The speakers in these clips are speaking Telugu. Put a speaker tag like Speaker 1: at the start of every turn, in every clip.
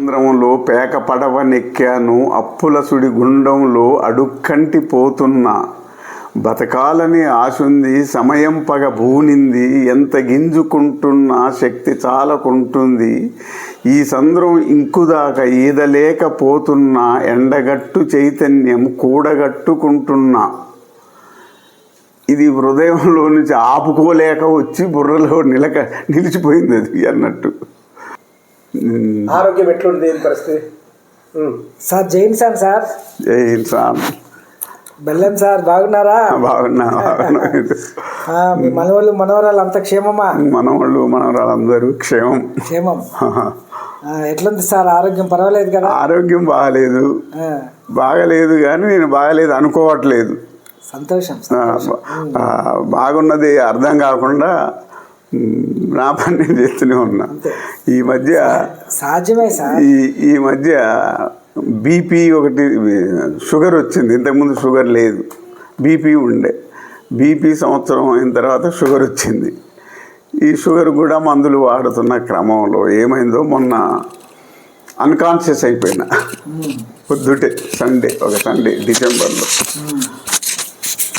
Speaker 1: చంద్రములో పేక పడవనెక్కాను అప్పుల సుడి గుండంలో అడుక్కంటి పోతున్నా. బతకాలని ఆశుంది సమయం పగ భూనింది ఎంత గింజుకుంటున్నా శక్తి చాలకుంటుంది. ఈ సంద్రం ఇంకుదాకా ఈదలేకపోతున్నా ఎండగట్టు చైతన్యం కూడగట్టుకుంటున్నా. ఇది హృదయంలో నుంచి ఆపుకోలేక వచ్చి బుర్రలో నిలక నిలిచిపోయింది అది అన్నట్టు.
Speaker 2: ఆరోగ్యం ఎట్లుంది ఏం పరిస్థితి.
Speaker 3: Sir Jain sir sir.
Speaker 1: జై శ్రామ్
Speaker 3: బెల్లం సార్ బాగున్నారా?
Speaker 1: బాగున్నా బాగున్నా.
Speaker 3: ఆ, మీ మనవాళ్ళు మనవరాలు అంత క్షేమమా?
Speaker 1: మనవాళ్ళు మనవరాలందరూ క్షేమం.
Speaker 3: క్షేమం. ఆ, ఎట్లుంది సార్? ఆరోగ్యం పర్వాలేదు కదా?
Speaker 1: ఆరోగ్యం బాగాలేదు.
Speaker 3: ఆ,
Speaker 1: బాగలేదు కానీ నేను బాగలేదు అనుకోవట్లేదు.
Speaker 3: సంతోషం
Speaker 1: బాగున్నది అర్థం కాకుండా నా పని నేను చేస్తూనే ఉన్నా. ఈ మధ్య
Speaker 3: సాధ్యమే
Speaker 1: ఈ ఈ మధ్య బీపీ ఒకటి షుగర్ వచ్చింది. ఇంతకుముందు షుగర్ లేదు. బీపీ ఉండే. బీపీ సంవత్సరం అయిన తర్వాత షుగర్ వచ్చింది. ఈ షుగర్ కూడా మందులు వాడుతున్న క్రమంలో ఏమైందో మొన్న అన్కాన్షియస్ అయిపోయినా. పొద్దుటే సండే ఒక సండే డిసెంబర్లో.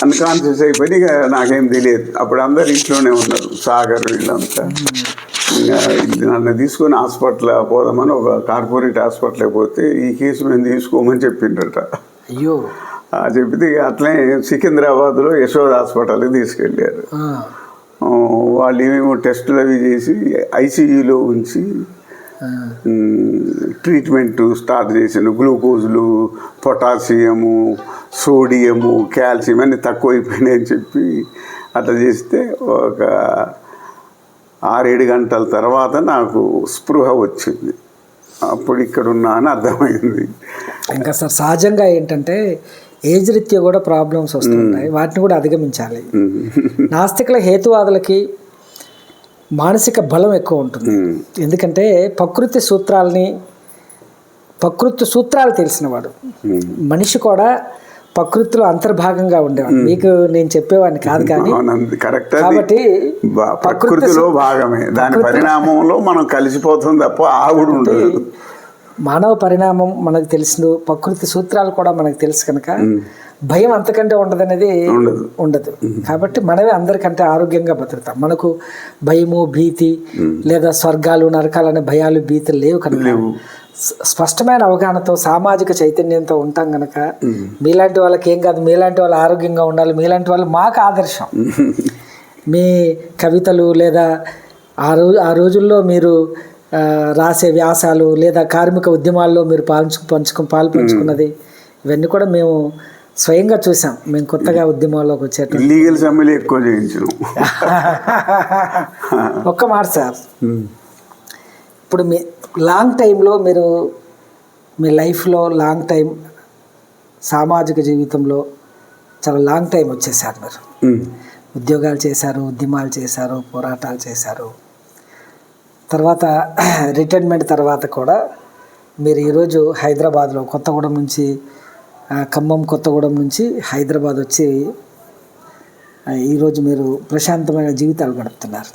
Speaker 1: అన్కాన్షియస్ అయిపోయి ఇక నాకేం తెలియదు. అప్పుడు అందరు ఇంట్లోనే ఉన్నారు. సాగర్ వీళ్ళంతా. ఇంకా ఇది నన్ను తీసుకొని హాస్పిటల్ పోదామని ఒక కార్పొరేట్ హాస్పిటల్కి పోతే ఈ కేసు మేము తీసుకోమని చెప్పిండ్రట.
Speaker 3: అయ్యో.
Speaker 1: ఆ చెప్పితే అట్లే సికింద్రాబాద్లో యశోద హాస్పిటల్కి తీసుకెళ్ళారు. వాళ్ళు ఏమేమో టెస్టులు అవి చేసి ఐసీయూలో ఉంచి ట్రీట్మెంట్ స్టార్ట్ చేసిన గ్లూకోజులు పొటాషియము సోడియము కాల్షియం అన్నీ తక్కువైపోయినాయని చెప్పి అట్లా చేస్తే ఒక ఆరేడు గంటల తర్వాత నాకు స్పృహ వచ్చింది. అప్పుడు ఇక్కడ ఉన్నా అని అర్థమైంది.
Speaker 3: ఇంకా సార్ సహజంగా ఏంటంటే ఏజ్ రీత్యా కూడా ప్రాబ్లమ్స్ వస్తుంటాయి వాటిని కూడా అధిగమించాలి. నాస్తికుల హేతువాదులకి మానసిక బలం ఎక్కువ ఉంటుంది. ఎందుకంటే ప్రకృతి సూత్రాలని ప్రకృతి సూత్రాలు తెలిసినవాడు. మనిషి కూడా ప్రకృతిలో అంతర్భాగంగా ఉండేవాడు. మీకు నేను చెప్పేవాడిని కాదు కానీ
Speaker 1: కరెక్ట్
Speaker 3: కాబట్టి
Speaker 1: ప్రకృతిలో భాగమే. దాని పరిణామంలో మనం కలిసిపోతుంది తప్ప ఆవిడ ఉండదు.
Speaker 3: మానవ పరిణామం మనకు తెలుసు ప్రకృతి సూత్రాలు కూడా మనకు తెలుసు కనుక భయం అంతకంటే ఉండదనేది
Speaker 1: ఉండదు.
Speaker 3: ఉండదు. కాబట్టి మనమే అందరికంటే ఆరోగ్యంగా బతుకుతాం. మనకు భయము భీతి లేదా స్వర్గాలు నరకాలు అనే భయాలు భీతులు లేవు కనుక స్ప- స్పష్టమైన అవగాహనతో సామాజిక చైతన్యంతో ఉంటాం కనుక మీలాంటి వాళ్ళకి ఏం కాదు. మీలాంటి వాళ్ళు ఆరోగ్యంగా ఉండాలి. మీలాంటి వాళ్ళు మాకు ఆదర్శం. మీ కవితలు లేదా ఆ రోజు ఆ రోజుల్లో మీరు రాసే వ్యాసాలు లేదా కార్మిక ఉద్యమాల్లో మీరు పాల్చు పంచుకు పాలు పంచుకున్నది ఇవన్నీ కూడా మేము స్వయంగా చూసాం. మేము కొత్తగా ఉద్యమాల్లోకి వచ్చేట
Speaker 1: ఇల్లీగల్ సమ్మెలు ఎక్కువ చేయించినాం
Speaker 3: ఒక్క మాట సార్. ఇప్పుడు మీ లాంగ్ టైంలో మీరు మీ లైఫ్లో లాంగ్ టైం సామాజిక జీవితంలో చాలా లాంగ్ టైం వచ్చేసారు మీరు. ఉద్యోగాలు చేశారు ఉద్యమాలు చేశారు పోరాటాలు చేశారు. తర్వాత రిటైర్మెంట్ తర్వాత కూడా మీరు ఈరోజు హైదరాబాద్లో కొత్తగూడెం నుంచి ఖమ్మం కొత్తగూడెం నుంచి హైదరాబాద్ వచ్చి ఈరోజు మీరు ప్రశాంతమైన జీవితాలు గడుపుతున్నారు.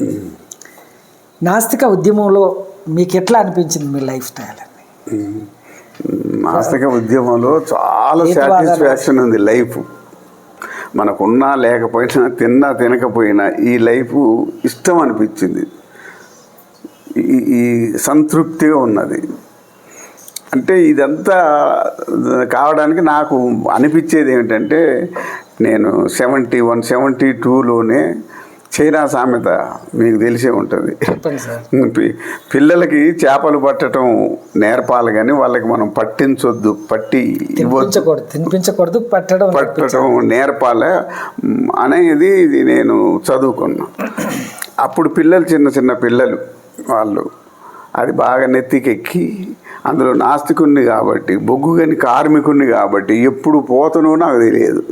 Speaker 3: నాస్తిక ఉద్యమంలో మీకు ఎట్లా అనిపించింది మీ లైఫ్ స్టైల్ అని
Speaker 1: నాస్తిక ఉద్యమంలో చాలా సాటిస్ఫాక్షన్ ఉంది లైఫ్. మనకున్నా లేకపోయినా తిన్నా తినకపోయినా ఈ లైఫ్ ఇష్టం అనిపించింది. ఈ సంతృప్తిగా ఉన్నది. అంటే ఇదంతా కావడానికి నాకు అనిపించేది ఏమిటంటే నేను సెవెంటీ వన్ సెవెంటీ టూలోనే చైనా సామెత మీకు తెలిసే ఉంటుంది. పిల్లలకి చేపలు పట్టడం నేర్పాలి కానీ వాళ్ళకి మనం పట్టించొద్దు పట్టి
Speaker 3: తినిపించకూడదు పట్టడం
Speaker 1: పట్టడం నేర్పాలి అనేది ఇది నేను చదువుకున్నా. అప్పుడు పిల్లలు చిన్న చిన్న పిల్లలు వాళ్ళు. అది బాగా నెత్తికెక్కి అందులో నాస్తికుణ్ణి కాబట్టి బొగ్గుగని కార్మికుణ్ణి కాబట్టి ఎప్పుడు పోతనో నాకు తెలియదు.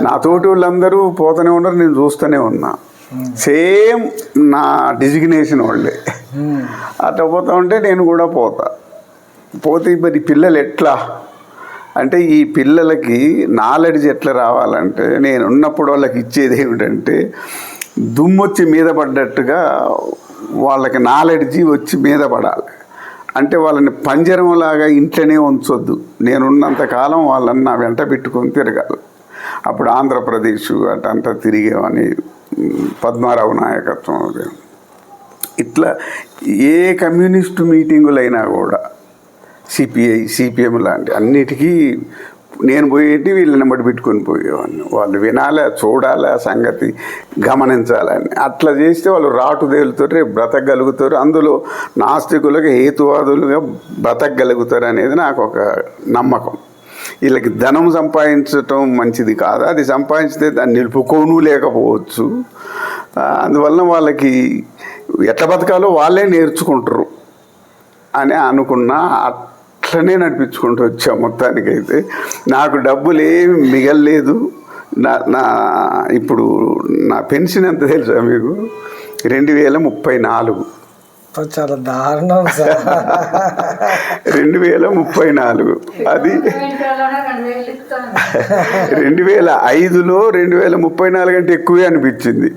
Speaker 1: నా తోటి వాళ్ళందరూ పోతూనే ఉన్నారు నేను చూస్తూనే ఉన్నా. సేమ్ నా డిజిగ్నేషన్ వాళ్ళే. అట్లా పోతా ఉంటే నేను కూడా పోతా. పోతే మరి పిల్లలు ఎట్లా? అంటే ఈ పిల్లలకి నాలెడ్జ్ ఎట్లా రావాలంటే నేను ఉన్నప్పుడు వాళ్ళకి ఇచ్చేది ఏమిటంటే దుమ్మొచ్చి మీద పడ్డట్టుగా వాళ్ళకి నాలెడ్జి వచ్చి మీద పడాలి. అంటే వాళ్ళని పంజరంలాగా ఇంట్లోనే ఉంచొద్దు. నేనున్నంతకాలం వాళ్ళని నా వెంట పెట్టుకొని తిరగాలి. అప్పుడు ఆంధ్రప్రదేశ్ అటంతా తిరిగేవని పద్మారావు నాయకత్వం అది. ఇట్లా ఏ కమ్యూనిస్టు మీటింగులైనా కూడా సిపిఐ సిపిఎం లాంటి అన్నిటికీ నేను పోయేటి వీళ్ళని బట్టి పెట్టుకొని పోయేవాడిని. వాళ్ళు వినాలి చూడాలి ఆ సంగతి గమనించాలని. అట్లా చేస్తే వాళ్ళు రాటు తేలుతారు రేపు బ్రతకగలుగుతారు. అందులో నాస్తికులుగా హేతువాదులుగా బ్రతకగలుగుతారు అనేది నాకు ఒక నమ్మకం. వీళ్ళకి ధనం సంపాదించటం మంచిది కాదు. అది సంపాదించితే దాన్ని నిలుపుకోను లేకపోవచ్చు. అందువలన వాళ్ళకి ఎట్లా బతకాలో వాళ్ళే నేర్చుకుంటారు అని అనుకున్నా. అట్లనే నడిపించుకుంటూ వచ్చా మొత్తానికైతే. నాకు డబ్బులు ఏమి మిగలలేదు. నా నా ఇప్పుడు నా పెన్షన్ ఎంత తెలుసా మీకు? రెండు వేల ముప్పై నాలుగు.
Speaker 3: చాలా దారుణం
Speaker 1: రెండు వేల ముప్పై నాలుగు. అది రెండు వేల ఐదులో రెండు వేల ముప్పై నాలుగు అంటే ఎక్కువే అనిపించింది.